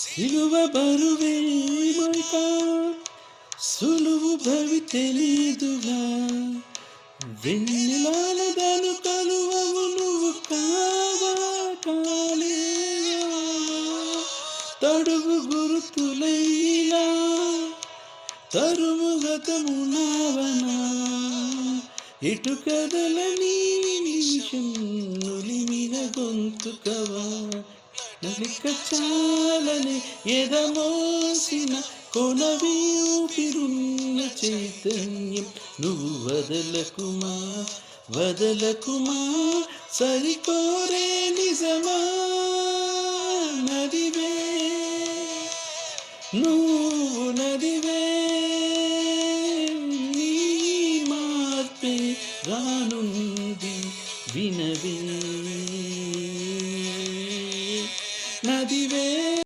సిలువ బరువే మొయక సులువు భవి తెలీదుగా. వెన్నెలాలదను కలువవు నువ్వు కాదా కాలేవా? తడుగు గురుతులైనా తరుము గతమునావనా ఇటు కదలని గొంతుకవా? నలిక చాలని ఎదమోసిన కొనవి ఊపిరున్న చైతన్యం నువ్వు వదలకుమా? వదలకుమా? సరికోరే నిజమా? నదివే నువ్వు నదివే నీ మార్పే రానుంది. వినవే నదివే